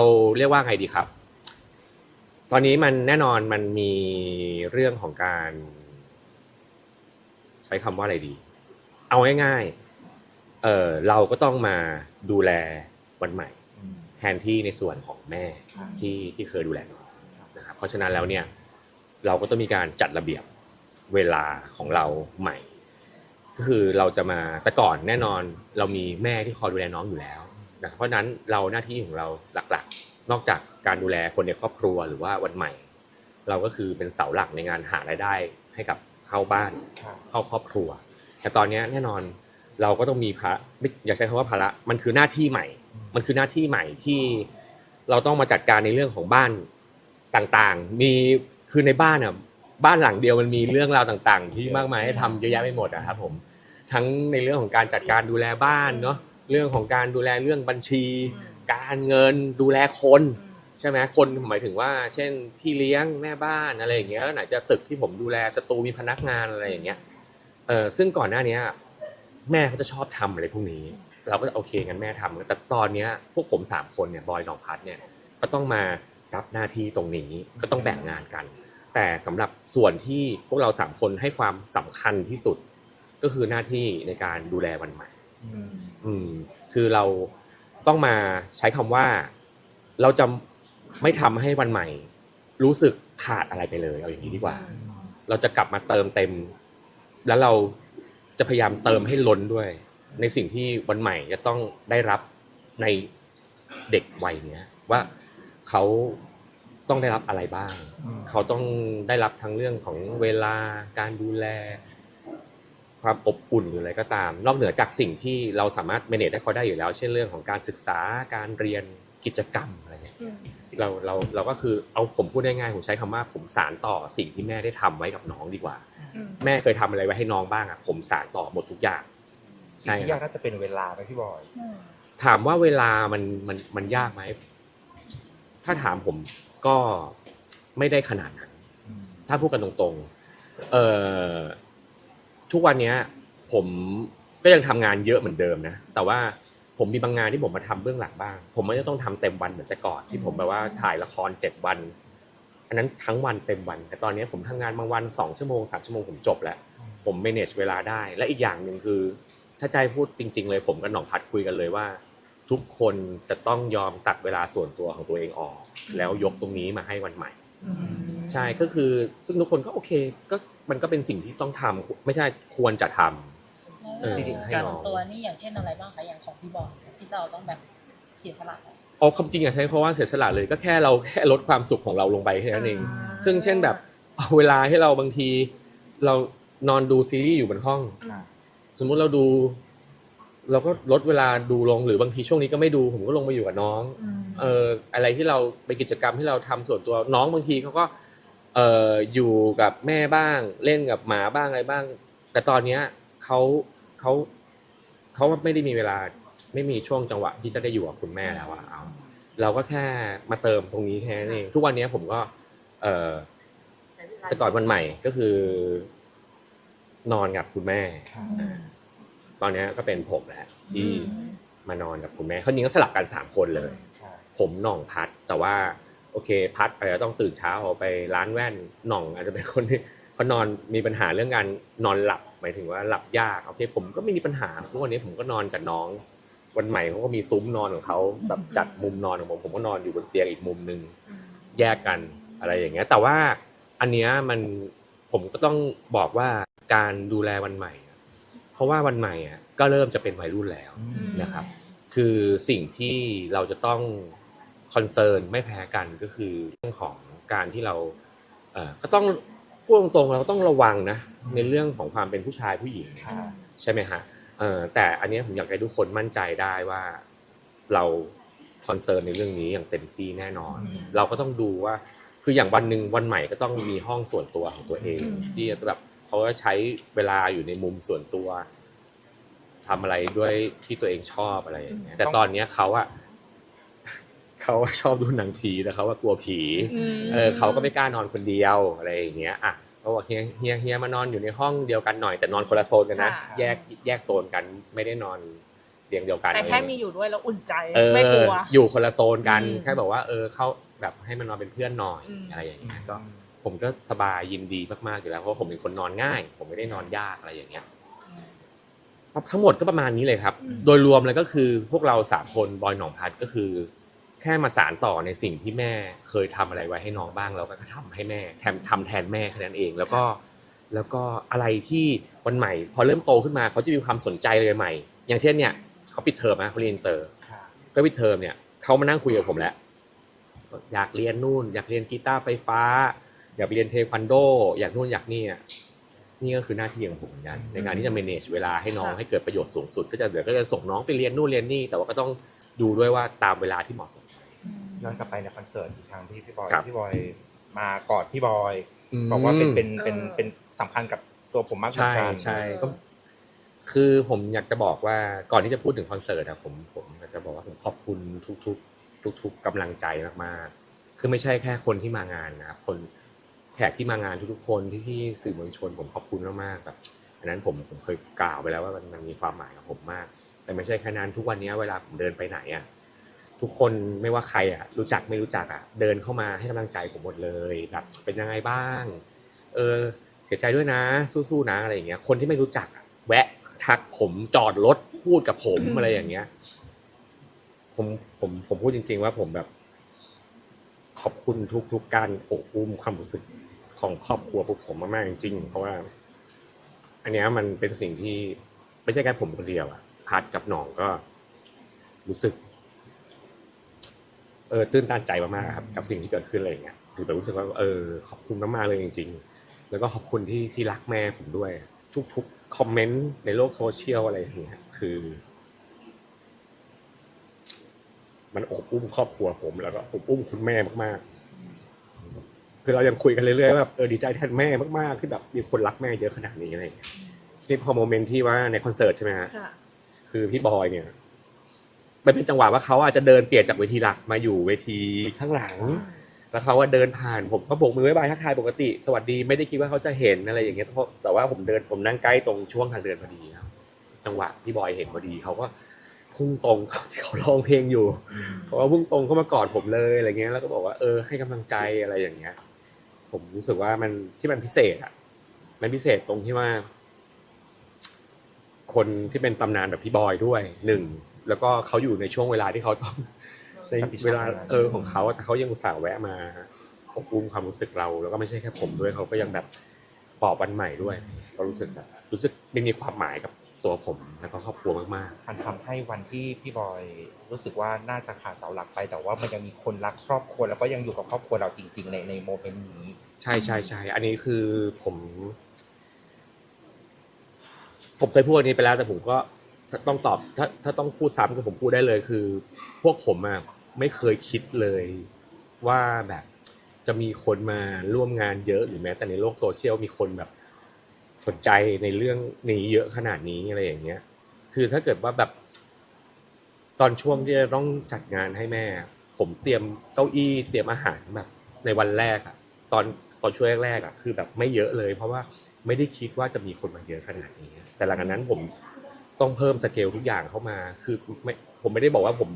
เราเรียกว่าไงดีครับ ตอนนี้มันแน่นอนมันมีเรื่องของการ ใช้คำว่าอะไรดี เอาง่ายๆเออเราก็ต้องมาดูแลวันใหม่อืมแทนที่ในส่วนของแม่ครับที่ที่เคยดูแลน้องนะครับเพราะฉะนั้นแล้วเนี่ย เราก็ต้องมีการจัดระเบียบเวลาของเราใหม่ ก็คือเราจะมาแต่ก่อนแน่นอนเรามีแม่ที่คอยดูแลน้องอยู่แล้ว นะครับเพราะฉะนั้นเราหน้าที่ของเราหลักๆ นอกจากการดูแลคนในครอบครัวหรือว่าวันใหม่ เราก็คือเป็นเสาหลักในงานหารายได้ให้กับเข้าบ้านครับเข้าครอบครัว แต่ตอนเนี้ยแน่นอนเราก็ต้องมีภาระไม่อยากใช้คำว่าภาระมันคือหน้าที่ใหม่ มันคือหน้าที่ใหม่ที่เราต้องมาจัดการในเรื่องของบ้านต่างๆ มีคือในบ้านอะบ้านหลังเดียวมันมีเรื่องราวต่าง ๆ ที่มากมายให้ทำเยอะแยะไปหมดอะครับผมทั้งในเรื่องของการจัดการดูแลบ้านเนาะ เรื่องของการดูแลเรื่องบัญชี การเงินดูแลคนใช่ไหมคนหมายถึงว่า เช่นพี่เลี้ยงแม่บ้านอะไรอย่างเงี้ยแล้วไหนจะตึกที่ผมดูแลสตูมีพนักงานอะไรอย่างเงี้ยเออซึ่งก่อนหน้านี้แม่เขาจะชอบทำอะไรพวกนี้ เราก็จะโอเคงั้นแม่ทำแต่ตอนเนี้ยพวกผมสามคนเนี่ยบอยหนองพัดเนี่ยก็ต้องมารับหน้าที่ตรงนี้ก็ต้องแบ่งงานกัน แต่สำหรับส่วนที่พวกเราสามคนให้ความสำคัญที่สุด ก็คือหน้าที่ในการดูแลวันใหม่ อืมอืม คือเราต้องมาใช้คำว่า เราจะไม่ทำให้วันใหม่ รู้สึกขาดอะไรไปเลย เอาอย่างนี้ดีกว่า เราจะกลับมาเติมเต็ม แล้วเราจะพยายามเติมให้ล้นด้วย ในสิ่งที่วันใหม่จะต้องได้รับในเด็กวัยเนี้ยว่าเขาต้องได้รับอะไรบ้างอืมเขาต้องได้รับทั้งเรื่องของเวลาการดูแล ความอบอุ่นหรืออะไรก็ตาม นอกเหนือจากสิ่งที่เราสามารถ manage ให้เขาได้อยู่แล้ว เช่นเรื่องของการศึกษาการเรียนกิจกรรมอะไรเงี้ยเราเราเราก็คือเอาผมพูดง่ายๆผมใช้คำว่าผมสารต่อสิ่งที่แม่ได้ทำไว้กับน้องดีกว่า แม่เคยทำอะไรไว้ให้น้องบ้างอะผมสารต่อหมดทุกอย่างสิ่งที่ยากน่าจะเป็นเวลาไหมพี่บอยถามว่าเวลามันมันมันยากไหมถ้าถามผมก็ไม่ได้ขนาดนั้นอืมถ้าพูดกันตรงๆ เอ่อ ทุกวันเนี้ย ผมก็ยังทำงานเยอะเหมือนเดิมนะ แต่ว่าผมมีบางงานที่ผมมาทำเบื้องหลังบ้าง ผมไม่ต้องทำเต็มวันเหมือนแต่ก่อนที่ผมแบบว่าถ่ายละครเจ็ดวัน อันนั้นทั้งวันเต็มวัน แต่ตอนนี้ผมทำงานบางวันสองชั่วโมงสามชั่วโมงผมจบแล้ว ผม manage เวลาได้ และอีกอย่างหนึ่งคือ ถ้าใจพูดจริง ๆ เลย ผมกับหน่องพัดคุยกันเลยว่า ทุกคนจะต้องยอมตัดเวลาส่วนตัวของตัวเองออก แล้วยกตรงนี้มาให้วันใหม่ ใช่ก็คือซึ่งทุกคนก็โอเค ก็มันก็เป็นสิ่งที่ต้องทำไม่ใช่ควรจะทำ เออให้ส่น้วอนงตัวนี่อย่างเช่นอะไรบ้างคะอย่างของพี่บอลที่เราต้องแบบเสียสละ เอาคำจริงอะใช้เพราะว่าเสียสละเลยก็แค่เราแค่ลดความสุขของเราลงไปแค่นั้นเอง ซึ่งเช่นแบบเอาเวลาให้เราบางที เรานอนดูซีรีส์อยู่บนห้อง อ่า สมมุติเราดู เราก็ลดเวลาดูลงหรือบางทีช่วงนี้ก็ไม่ดูผมก็ลงมาอยู่กับน้อง เอ่ออะไรที่เราเป็นกิจกรรมที่เราทำส่วนตัวน้องบางทีเขาก็ เอ่ออยู่กับแม่บ้าง เล่นกับหมาบ้างอะไรบ้าง แต่ตอนเนี้ยเขาเขาเขาไม่ได้มีเวลาไม่มีช่วงจังหวะที่จะได้อยู่กับคุณแม่แล้วอะเอา เราก็แค่มาเติมตรงนี้แค่นั้นเองทุกวันนี้ผมก็ เอ่อแต่ก่อนวันใหม่ก็คือ นอนกับคุณแม่ครับตอนเนี้ยก็เป็นผมแหละที่มานอนกับคุณแม่เขาจริงก็สลับกันสามคนเลยครับผมหน่องพัดแต่ว่า โอเค พัดอาจจะต้องตื่นเช้าออกไปร้านแว่นหน่อง อาจจะเป็นคนที่เขานอนมีปัญหาเรื่องการนอนหลับหมายถึงว่าหลับยากโอเค ผมก็ไม่มีปัญหาทุกวันนี้ผมก็นอนกับน้อง วันใหม่เขาก็มีซุ้มนอนของเขาแบบจัดมุมนอนของผมผมก็นอนอยู่บนเตียงอีกมุมหนึ่งแยกกันอะไรอย่างเงี้ย แต่ว่าอันเนี้ยมันผมก็ต้องบอกว่าการดูแลวันใหม่อะเพราะว่าวันใหม่อะก็เริ่มจะเป็นวัยรุ่นแล้วอืมนะครับ คือสิ่งที่เราจะต้อง คอนเซิร์นไม่แพ้กันก็คือเรื่องของการที่เราเอ่อก็ต้องพูดตรงๆเราก็ต้องระวังนะในเรื่องของความเป็นผู้ชายผู้หญิงครับใช่ไหมฮะเอ่อแต่อันเนี้ยผมอยากให้ทุกคนมั่นใจได้ว่าเราคอนเซิร์นในเรื่องนี้อย่างเต็มที่แน่นอนอืมเราก็ต้องดูว่าคืออย่างวันหนึ่งวันใหม่ก็ต้องมีห้องส่วนตัวของตัวเองอืมที่จะแบบเขาก็ใช้เวลาอยู่ในมุมส่วนตัวทำอะไรด้วยที่ตัวเองชอบอะไรอย่างเงี้ยแต่ตอนเนี้ยเขาอะ เขาชอบดูหนังผีแต่เขาว่ากลัวผีเออเขาก็ไม่กล้านอนคนเดียวอะไรอย่างเงี้ยอะเขาบอกเฮียเฮียเฮียมานอนอยู่ในห้องเดียวกันหน่อยแต่นอนคนละโซนกันนะค่ะแยกแยกโซนกันไม่ได้นอนเตียงเดียวกันแต่แค่มีอยู่ด้วยแล้วอุ่นใจเออไม่กลัวอยู่คนละโซนกันอืมแค่บอกว่า เออเข้าแบบให้มันนอนเป็นเพื่อนหน่อยอืมอะไรอย่างเงี้ยก็ผมก็สบายยินดีมากๆอยู่แล้วเพราะผมเป็นคนนอนง่าย ผมไม่ได้นอนยากอะไรอย่างเงี้ยทั้งหมดก็ประมาณนี้เลยครับอืมโดยรวมเลยก็คือพวกเราสามคนบอยหนองพัดก็คือ แค่มาสารต่อในสิ่งที่แม่เคยทำอะไรไว้ให้น้องบ้างเราก็ทำให้แม่แทนทำแทนแม่แค่นั้นเอง แล้วก็แล้วก็อะไรที่วันใหม่ พอเริ่มโตขึ้นมาเขาจะมีความสนใจเลยใหม่ อย่างเช่นเนี่ยเขาปิดเทอมนะเขาเรียนเตอร์ก็ปิดเทอมเนี่ยเขามานั่งคุยกับผมแล้วอยากเรียนนู่น อยากเรียนกีตาร์ไฟฟ้า อยากเรียนเทควันโด อยากนู่นอยากนี่นี่ก็คือหน้าที่ของผมเหมือนกันในการที่จะ manage เวลาให้น้องให้เกิดประโยชน์สูงสุด ก็จะเดี๋ยวก็จะส่งน้องไปเรียนนู่นเรียนนี่แต่ว่าก็ต้อง ดูด้วยว่าตามเวลาที่เหมาะสม ย้อนกลับไปในคอนเสิร์ตอีกครั้งที่พี่บอยครับ พี่บอยมากอดพี่บอย บอกว่าเป็นเป็นเป็นเป็นสำคัญกับตัวผมมากเหมือใช่นกันใช่ก็คือผมอยากจะบอกว่าก่อนที่จะพูดถึงคอนเสิร์ตอะผมผมอยากจะบอกว่าผมขอบคุณทุกๆ ทุก ๆกำลังใจมากๆ คือไม่ใช่แค่คนที่มางานนะครับคนแขกที่มางานทุกๆคนที่ที่สื่อมวลชน ผมขอบคุณมากๆแบบอันนั้นผมผมเคยกล่าวไปแล้วว่ามันมันมีความหมายกับผมมาก แต่ไม่ใช่แค่นั้นทุกวันนี้เวลาผมเดินไปไหนอะทุกคนไม่ว่าใครอะรู้จักไม่รู้จักอะเดินเข้ามาให้กำลังใจผมหมดเลยแบบเป็นยังไงบ้าง เออเสียใจด้วยนะ สู้ๆนะอะไรอย่างเงี้ยคนที่ไม่รู้จักอะแวะทักผมจอดรถพูดกับผมอืมอะไรอย่างเงี้ย ผมผมผมพูดจริง ๆ ว่าผมแบบ ขอบคุณทุกๆการโอบอุ้มความรู้สึกของครอบครัวพวกผมมากๆจริงๆเพราะว่า อันเนี้ยมันเป็นสิ่งที่ไม่ใช่แค่ผมคนเดียวอะ พัดกับหน่องก็รู้สึก เออตื้นตันใจมากๆครับ กับสิ่งที่เกิดขึ้นอะไรอย่างเงี้ยคือแบบรู้สึกว่าเออขอบคุณมากๆเลยจริง ๆ แล้วก็ขอบคุณที่ที่รักแม่ผมด้วย ทุกๆคอมเมนต์ในโลกโซเชียลอะไรอย่างเงี้ยคือมันอบอุ้มครอบครัวผมแล้วก็อบอุ้มคุณแม่มากๆ คือเรายังคุยกันเรื่อยๆว่าแบบเออดีใจแทนแม่มากๆ ที่แบบมีคนรักแม่เยอะขนาดนี้อะไรอย่างเงี้ยที่พอโมเมนต์ที่ว่าในคอนเสิร์ตใช่ไหมฮะ ค่ะคือพี่บอยเนี่ยมันเป็นจังหวะว่าเขาอาจจะเดินเปลี่ยนจากเวทีหลักมาอยู่เวทีข้างหลัง แล้วเขาว่าเดินผ่านผมก็โบกมือบ๊ายบายทักทายปกติ สวัสดีไม่ได้คิดว่าเขาจะเห็นอะไรอย่างเงี้ยเพราะแต่ว่าผมเดินผมนั่งใกล้ตรงช่วงทางเดินพอดีครับจังหวะพี่บอยเห็นพอดีเขาก็พุ่งตรงเขาที่เขาร้องเพลงอยู่เพราะว่าพุ่งตรงเข้ามากอดผมเลยอะไรเงี้ยแล้วก็บอกว่าเออให้กำลังใจอะไรอย่างเงี้ย ผมรู้สึกว่ามันที่มันพิเศษอะมันพิเศษตรงที่ว่า คนที่เป็นตำนานแบบพี่บอยด้วยหนึ่งแล้วก็เขาอยู่ในช่วงเวลาที่เขาต้องในเวลาเออของเขาแต่เขายังอุตส่าห์แวะมาอบอุ้มความรู้สึกเรา แล้วก็ไม่ใช่แค่ผมด้วยเขาก็ยังแบบปลอบวันใหม่ด้วย ก็รู้สึกแบบรู้สึกมันมีความหมายกับตัวผมแล้วก็ครอบครัวมากมันทำให้วันที่พี่บอยรู้สึกว่าน่าจะขาดเสาหลักไป แต่ว่ามันยังมีคนรักครอบครัวแล้วก็ยังอยู่กับครอบครัวเราจริง ๆ ในในโมเมนต์นี้ๆใช่ใช่ใช่อันนี้คือผม ผมเคยพูดอันนี้ไปแล้วแต่ผมก็ต้องตอบถ้าถ้าต้องพูดซ้ำก็ผมพูดได้เลยคือ พวกผมอะไม่เคยคิดเลยว่าแบบจะมีคนมาร่วมงานเยอะหรือแม้แต่ในโลกโซเชียลมีคนแบบสนใจในเรื่องนี้เยอะขนาดนี้อะไรอย่างเงี้ย คือถ้าเกิดว่าแบบตอนช่วงที่จะต้องจัดงานให้แม่ ผมเตรียมเก้าอี้เตรียมอาหารแบบ ในวันแรกอะตอนตอนช่วงแรกๆอะคือแบบไม่เยอะเลย เพราะว่าไม่ได้คิดว่าจะมีคนมาเยอะขนาดนี้ แต่หลังจากนั้นผมต้องเพิ่มสเกลทุกอย่างเข้ามา คือไม่ผมไม่ได้บอกว่าผม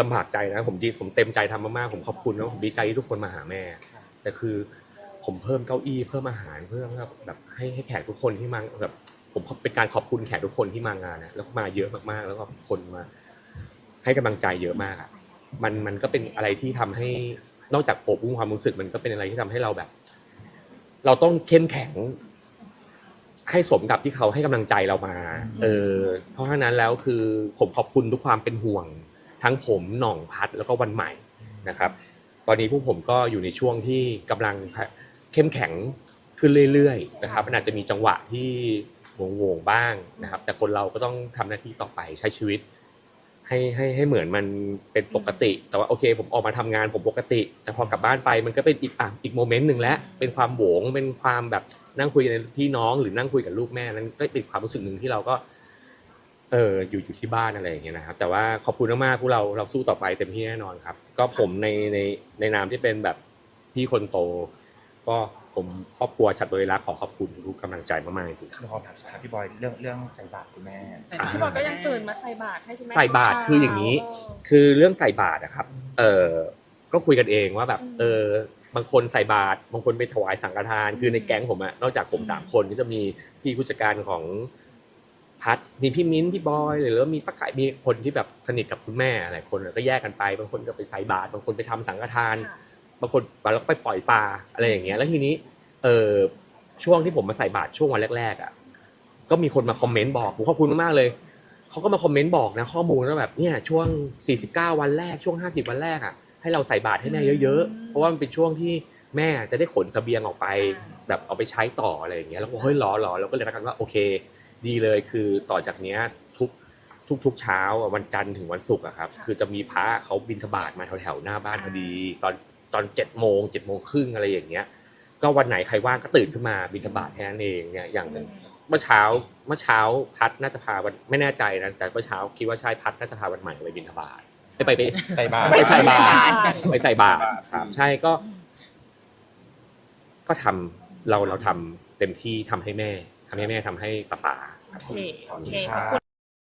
ลำบากใจนะ ผมดีผมเต็มใจทำมากๆผมขอบคุณนะผมดีใจที่ทุกคนมาหาแม่ แต่คือผมเพิ่มเก้าอี้เพิ่มอาหารเพื่อแบบให้ให้แขกทุกคนที่มาแบบผมเป็นการขอบคุณแขกทุกคนที่มางานนะแล้วมาเยอะมากๆ แล้วก็คนมา ให้กำลังใจเยอะมากอะมันมันก็เป็นอะไรที่ทำให้นอกจากโอบอุ้มความรู้สึกมันก็เป็นอะไรที่ทำให้เราแบบ เราต้องเข้มแข็ง ให้สมกับที่เขาให้กำลังใจเรามา เออ เพราะฉะนั้นแล้วคือผมขอบคุณทุกความเป็นห่วง ทั้งผมหน่องพัดแล้วก็วันใหม่นะครับ ตอนนี้พวกผมก็อยู่ในช่วงที่กำลังเข้มแข็งขึ้นเรื่อยๆนะครับมันอาจจะมีจังหวะที่โงงๆบ้างนะครับ แต่คนเราก็ต้องทำหน้าที่ต่อไปใช้ชีวิต ให้ให้ให้เหมือนมันเป็นปกติ แต่ว่าโอเค ผมออกมาทำงานผมปกติ แต่พอกลับบ้านไปมันก็เป็นอีกอะอีกโมเมนต์หนึ่งแล้วเป็นความโหวงเป็นความแบบนั่งคุยกับพี่น้องหรือนั่งคุยกับลูกแม่นั้นก็เป็นความรู้สึกหนึ่งที่เราก็ เอออยู่อยู่ที่บ้านอะไรอย่างเงี้ยนะครับ แต่ว่าขอบคุณมากๆพวกเราเราสู้ต่อไปเต็มที่แน่นอนครับ ก็ผมในในในนามที่เป็นแบบพี่คนโต ก็ ผมครอบครัวชัดบริรักษ์ขอขอบคุณทุกๆกำลังใจมากๆจริงๆครับพี่พอถามพี่บอยเรื่องเรื่องใส่บาตรคุณแม่พี่บอยก็ยังตื่นมาใส่บาตรให้คุณแม่ใส่บาตรคืออย่างนี้คือเรื่องใส่บาตรอะครับ เออก็คุยกันเองว่าแบบเออบางคนใส่บาตรบางคนไปถวายสังฆทาน คือในแก๊งผมอะนอกจากผมสามคนก็จะมีพี่ผู้จัดการของพัดมีพี่มิ้นท์พี่บอยหรือว่ามีป้าไก่มีคนที่แบบสนิทกับคุณแม่หลายคนก็แยกกันไป บางคนก็ไปใส่บาตรบางคนไปทำสังฆทาน บางคนแล้วก็ไปปล่อยปลาอะไรอย่างเงี้ย แล้วทีนี้ เออช่วงที่ผมมาใส่บาตรช่วงวันแรกๆอะก็มีคนมาคอมเมนต์บอกผมขอบคุณมากๆเลยเขาก็มาคอมเมนต์บอกนะข้อมูลว่าแบบเนี่ยช่วง 49 วันแรกช่วง 50 วันแรกอะให้เราใส่บาตรให้แม่เยอะๆ เพราะว่ามันเป็นช่วงที่แม่จะได้ขนเสบียงออกไป แบบเอาไปใช้ต่ออะไรอย่างเงี้ยแล้วก็เฮ้ยรอรอเราก็เลยนัดกันว่าโอเค ดีเลยคือต่อจากเนี้ยทุกทุกทุกเช้าอะวันจันทร์ถึงวันศุกร์อะครับ คือจะมีพระเขาบินทบาทมาแถวๆหน้าบ้านพอดี ตอนต อนเจ็ดโมงเจ็ดโมงครึ่งอะไรอย่างเงี้ย ก็วันไหนใครว่างก็ตื่นขึ้นมาบินทบาทแค่นั้นเองเนี่ยอย่างเมื่อเช้าเมื่อเช้าพัดน่าจะพาวันไม่แน่ใจนะแต่เมื่อเช้าคิดว่าใช่พัดน่าจะพาวันใหม่ไปบินทบาทไปไปไปใส่บาตรไปใส่บาตรรไปใส่บาตรครับใช่ก็ ก็ทำเราเราทำเต็มที่ทำให้แม่ทำให้แม่ทำให้ป้าป๋าครับโอเค